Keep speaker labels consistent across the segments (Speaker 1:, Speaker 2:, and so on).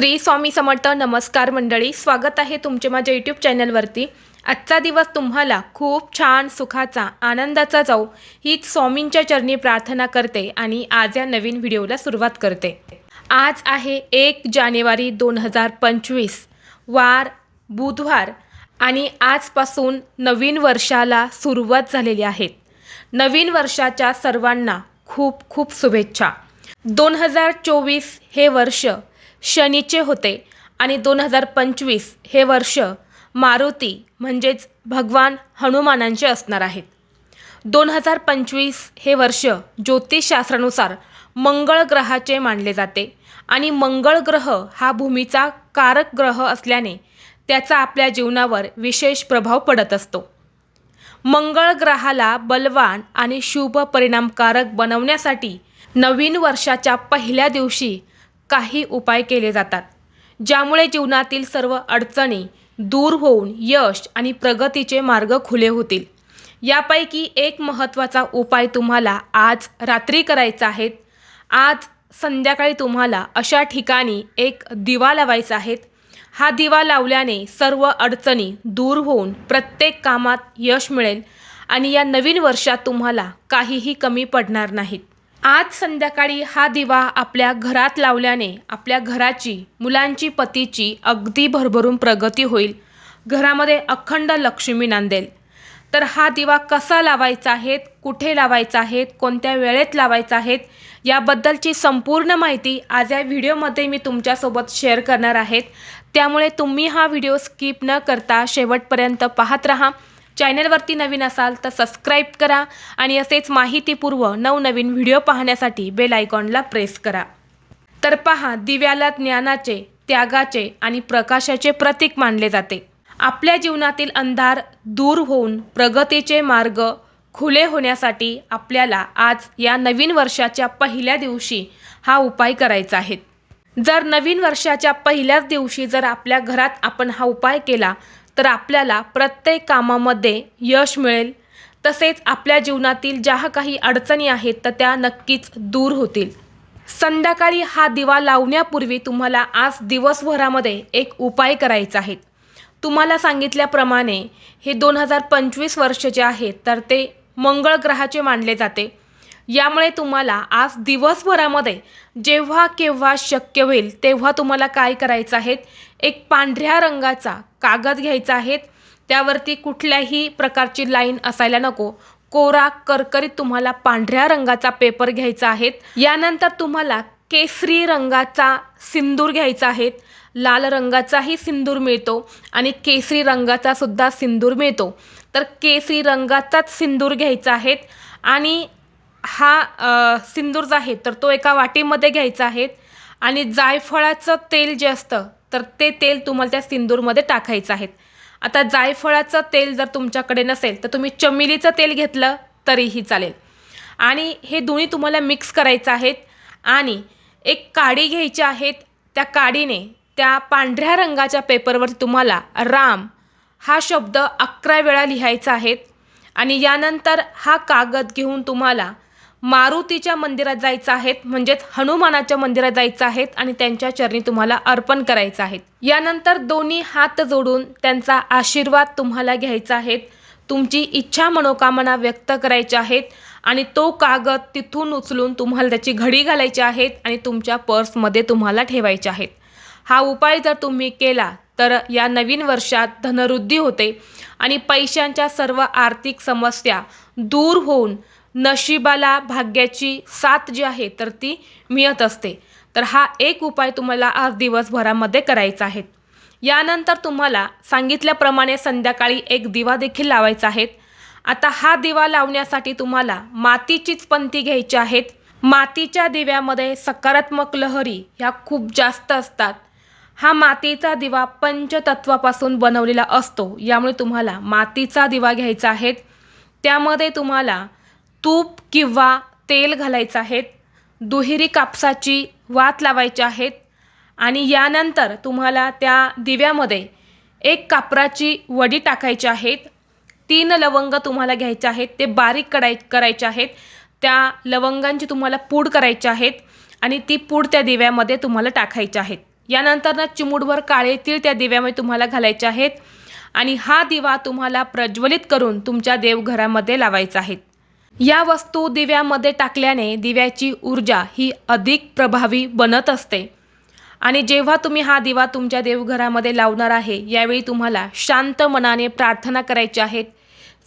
Speaker 1: श्री स्वामी समर्थ नमस्कार मंडळी स्वागत आहे तुमचे माझ्या यूट्यूब चॅनलवरती. आजचा दिवस तुम्हाला खूप छान सुखाचा आनंदाचा जाऊ हीच स्वामींच्या चरणी प्रार्थना करते आणि आज या नवीन व्हिडिओला सुरुवात करते. आज आहे एक जानेवारी दोन हजार पंचवीस वार बुधवार आणि आजपासून नवीन वर्षाला सुरुवात झालेली आहे. नवीन वर्षाच्या सर्वांना खूप खूप शुभेच्छा. दोन हजार चोवीस हे वर्ष शनीचे होते आणि दोन हजार पंचवीस हे वर्ष मारुती म्हणजेच भगवान हनुमानांचे असणार आहेत. दोन हजार पंचवीस हे वर्ष ज्योतिषशास्त्रानुसार मंगळ ग्रहाचे मानले जाते आणि मंगळ ग्रह हा भूमीचा कारक ग्रह असल्याने त्याचा आपल्या जीवनावर विशेष प्रभाव पडत असतो. मंगळ ग्रहाला बलवान आणि शुभ परिणामकारक बनवण्यासाठी नवीन वर्षाच्या पहिल्या दिवशी काही उपाय केले जातात ज्यामुळे जीवनातील सर्व अडचणी दूर होऊन यश आणि प्रगतीचे मार्ग खुले होतील. यापैकी एक महत्त्वाचा उपाय तुम्हाला आज रात्री करायचा आहे. आज संध्याकाळी तुम्हाला अशा ठिकाणी एक दिवा लावायचा आहे. हा दिवा लावल्याने सर्व अडचणी दूर होऊन प्रत्येक कामात यश मिळेल आणि या नवीन वर्षात तुम्हाला काहीही कमी पडणार नाहीत. आज संध्याकाळी हा दिवा आपल्या घरात लावल्याने आपल्या घराची मुलांची पतीची अगदी भरभरून प्रगती होईल. घरामध्ये अखंड लक्ष्मी नांदेल. तर हा दिवा कसा लावायचा आहे कुठे लावायचा आहे कोणत्या वेळेत लावायचा आहेत याबद्दलची संपूर्ण माहिती आज या व्हिडिओमध्ये मी तुमच्यासोबत शेअर करणार आहेत. त्यामुळे तुम्ही हा व्हिडिओ स्किप न करता शेवटपर्यंत पाहत राहा. चॅनलवरती नवीन असाल तर सबस्क्राईब करा आणि असेच माहितीपूर्व नवनवीन व्हिडिओ पाहण्यासाठी बेल आयकॉनला प्रेस करा. तर पहा दिव्याला ज्ञानाचे त्यागाचे आणि प्रकाशाचे प्रतीक मानले जाते. आपल्या जीवनातील अंधार दूर होऊन प्रगतीचे मार्ग खुले होण्यासाठी आपल्याला आज या नवीन वर्षाच्या पहिल्या दिवशी हा उपाय करायचा आहे. जर नवीन वर्षाच्या पहिल्याच दिवशी जर आपल्या घरात आपण हा उपाय केला तर आपल्याला प्रत्येक कामामध्ये यश मिळेल. तसेच आपल्या जीवनातील ज्या काही अडचणी आहेत तर त्या नक्कीच दूर होतील. संध्याकाळी हा दिवा लावण्यापूर्वी तुम्हाला आज दिवसभरामध्ये एक उपाय करायचा आहे. तुम्हाला सांगितल्याप्रमाणे हे दोन हजार पंचवीस वर्ष जे आहेत तर ते मंगळ ग्रहाचे मानले जाते. यामुळे तुम्हाला आज दिवसभरामध्ये जेव्हा केव्हा शक्य होईल तेव्हा तुम्हाला काय करायचं आहे? एक पांढऱ्या रंगाचा कागद घ्यायचा आहे. त्यावरती कुठल्याही प्रकारची लाईन असायला नको. कोरा करकरीत तुम्हाला पांढऱ्या रंगाचा पेपर घ्यायचा आहे. यानंतर तुम्हाला केसरी रंगाचा सिंदूर घ्यायचा आहे. लाल रंगाचाही सिंदूर मिळतो आणि केसरी रंगाचा सुद्धा सिंदूर मिळतो. तर केसरी रंगाचाच सिंदूर घ्यायचा आहे. आणि हा सिंदूर जो आहे. तर तो एका वाटीमध्ये घ्यायचा आहे आणि जायफळाचं तेल जे असतं तर ते तेल तुम्हाला त्या सिंदूरमध्ये टाकायचं आहे. आता जायफळाचं तेल जर तुमच्याकडे नसेल तर तुम्ही चमेलीचं तेल घेतलं तरीही चालेल. आणि हे दोन्ही तुम्हाला मिक्स करायचं आहेत आणि एक काडी घ्यायची आहेत त्या काडीने त्या पांढऱ्या रंगाच्या पेपरवर तुम्हाला राम हा शब्द अकरा वेळा लिहायचा आहे. आणि यानंतर हा कागद घेऊन तुम्हाला मारुतीच्या मंदिरात जायचं आहेत म्हणजेच हनुमानाच्या मंदिरात जायचं आहेत आणि त्यांच्या चरणी तुम्हाला अर्पण करायचं आहेत. यानंतर दोन्ही हात जोडून त्यांचा आशीर्वाद तुम्हाला घ्यायचा आहेत. तुमची इच्छा मनोकामना व्यक्त करायच्या आहेत आणि तो कागद तिथून उचलून तुम्हाला त्याची घडी घालायची आहेत आणि तुमच्या पर्समध्ये तुम्हाला ठेवायचे आहेत. हा उपाय जर तुम्ही केला तर या नवीन वर्षात धनवृद्धी होते आणि पैशांच्या सर्व आर्थिक समस्या दूर होऊन नशिबाला भाग्याची साथ जी आहे तर ती मिळत असते. तर हा एक उपाय तुम्हाला आज दिवसभरामध्ये करायचा आहे. यानंतर तुम्हाला सांगितल्याप्रमाणे संध्याकाळी एक दिवा देखील लावायचा आहे. आता हा दिवा लावण्यासाठी तुम्हाला मातीचीच पंथी घ्यायची आहेत. मातीच्या दिव्यामध्ये सकारात्मक लहरी ह्या खूप जास्त असतात. हा मातीचा दिवा पंचतत्वापासून बनवलेला असतो. यामुळे तुम्हाला मातीचा दिवा घ्यायचा आहे. त्यामध्ये तुम्हाला तूप किंवा तेल घालायचं आहेत दुहेरी कापसाची वात लावायची आहेत आणि यानंतर तुम्हाला त्या दिव्यामध्ये एक कापराची वडी टाकायची आहेत. तीन लवंग तुम्हाला घ्यायचे आहेत ते बारीक कराय करायचे आहेत. त्या लवंगांची तुम्हाला पूड करायची आहेत आणि ती पूड त्या दिव्यामध्ये तुम्हाला टाकायची आहेत. यानंतरनं चिमूडभर काळे तीळ त्या दिव्यामध्ये तुम्हाला घालायचे आहेत आणि हा दिवा तुम्हाला प्रज्वलित करून तुमच्या देवघरामध्ये लावायचा आहे. या वस्तू दिव्यामध्ये टाकल्याने दिव्याची ऊर्जा ही अधिक प्रभावी बनत असते. आणि जेव्हा तुम्ही हा दिवा तुमच्या देवघरामध्ये लावणार आहे यावेळी तुम्हाला शांत मनाने प्रार्थना करायची आहेत.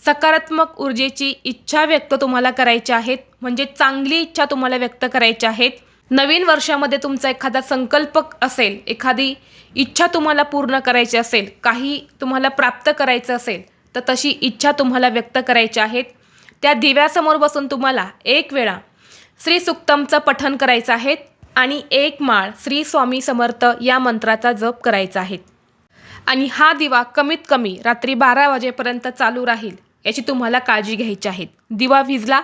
Speaker 1: सकारात्मक ऊर्जेची इच्छा व्यक्त तुम्हाला करायची आहेत म्हणजे चांगली इच्छा तुम्हाला व्यक्त करायची आहेत. नवीन वर्षामध्ये तुमचा एखादा संकल्प असेल एखादी इच्छा तुम्हाला पूर्ण करायची असेल काही तुम्हाला प्राप्त करायचं असेल तर तशी इच्छा तुम्हाला व्यक्त करायची आहेत. त्या दिव्यासमोर बसून तुम्हाला एक वेळा श्री सुक्तमचं पठन करायचं आहे आणि एक माळ श्री स्वामी समर्थ या मंत्राचा जप करायचा आहे. आणि हा दिवा कमीत कमी रात्री बारा वाजेपर्यंत चालू राहील याची तुम्हाला काळजी घ्यायची आहे. दिवा विजला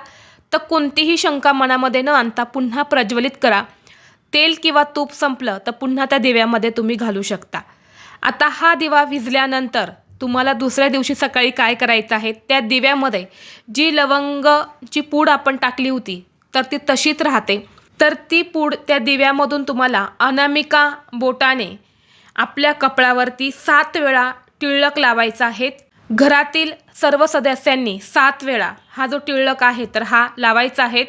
Speaker 1: तर कोणतीही शंका मनामध्ये न आणता पुन्हा प्रज्वलित करा. तेल किंवा तूप संपलं तर पुन्हा त्या दिव्यामध्ये तुम्ही घालू शकता. आता हा दिवा विजल्यानंतर तुम्हाला दुसऱ्या दिवशी सकाळी काय करायचं आहे? त्या दिव्यामध्ये जी लवंगची पूड आपण टाकली होती तर ती तशीच राहते. तर ती पूड त्या दिव्यामधून तुम्हाला अनामिका बोटाने आपल्या कपडावरती सात वेळा टिळक लावायचा आहे. घरातील सर्व सदस्यांनी सात वेळा हा जो टिळक आहे तर हा लावायचा आहे.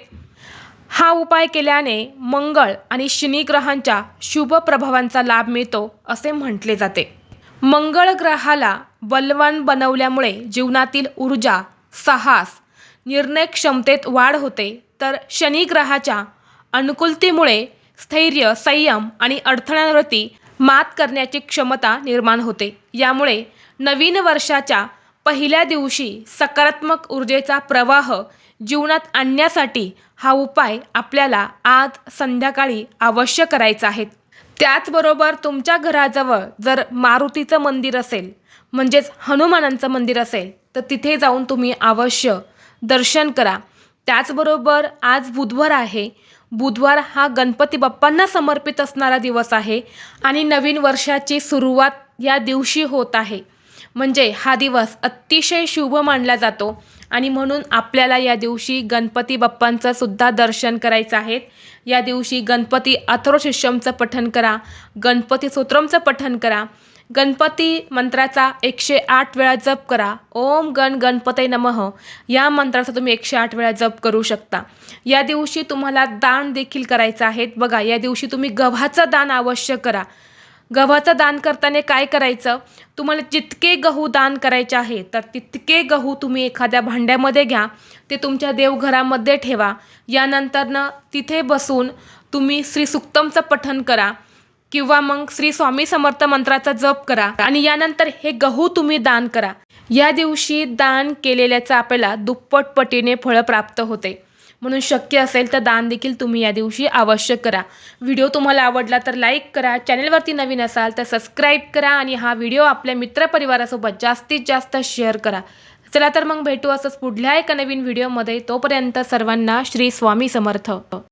Speaker 1: हा उपाय केल्याने मंगळ आणि शनी ग्रहांच्या शुभ प्रभावांचा लाभ मिळतो असे म्हटले जाते. मंगळ ग्रहाला बलवान बनवल्यामुळे जीवनातील ऊर्जा साहस निर्णय क्षमतेत वाढ होते. तर शनी ग्रहाच्या अनुकूलतेमुळे स्थैर्य संयम आणि अडथळ्यांवरती मात करण्याची क्षमता निर्माण होते. यामुळे नवीन वर्षाच्या पहिल्या दिवशी सकारात्मक ऊर्जेचा प्रवाह जीवनात आणण्यासाठी हा उपाय आपल्याला आज संध्याकाळी अवश्य करायचा आहे. त्याचबरोबर तुमच्या घराजवळ जर मारुतीचं मंदिर असेल म्हणजेच हनुमानांचं मंदिर असेल तर तिथे जाऊन तुम्ही अवश्य दर्शन करा. त्याचबरोबर आज बुधवार आहे. बुधवार हा गणपती बाप्पांना समर्पित असणारा दिवस आहे आणि नवीन वर्षाची सुरुवात या दिवशी होत आहे. म्हणजे हा दिवस अतिशय शुभ मानला जातो आणि म्हणून आपल्याला या दिवशी गणपती बाप्पांचं सुद्धा दर्शन करायचं आहे. या दिवशी गणपती अथर्वशिष्यमचं पठण करा गणपती स्तोत्रमचं पठण करा गणपती मंत्राचा एकशे आठ वेळा जप करा. ओम गण गणपते नमः. या मंत्राचा तुम्ही एकशे आठ वेळा जप करू शकता. या दिवशी तुम्हाला दान देखील करायचं आहे. बघा या दिवशी तुम्ही गव्हाचं दान अवश्य करा. गव्हाचं दान करताना काय करायचं? तुम्हाला जितके गहू दान करायचे आहे तर तितके गहू तुम्ही एखाद्या भांड्यामध्ये घ्या. ते तुमच्या देवघरामध्ये ठेवा. यानंतरनं तिथे बसून तुम्ही श्री सुक्तमचं करा. किंवा मग श्री स्वामी समर्थ मंत्राचा जप करा आणि यानंतर हे गहू तुम्ही दान करा. या दिवशी दान केलेल्याचं आपल्याला दुप्पट पटीने फळं प्राप्त होते. म्हणून शक्य असेल तर दान देखील तुम्ही या दिवशी अवश्य करा. व्हिडिओ तुम्हाला आवडला तर लाईक करा चॅनलवरती नवीन असाल तर सबस्क्राईब करा आणि हा व्हिडिओ आपल्या मित्रपरिवारासोबत जास्तीत जास्त शेअर करा. चला तर मग भेटू असंच पुढल्या एका नवीन व्हिडिओमध्ये. तोपर्यंत सर्वांना श्री स्वामी समर्थ.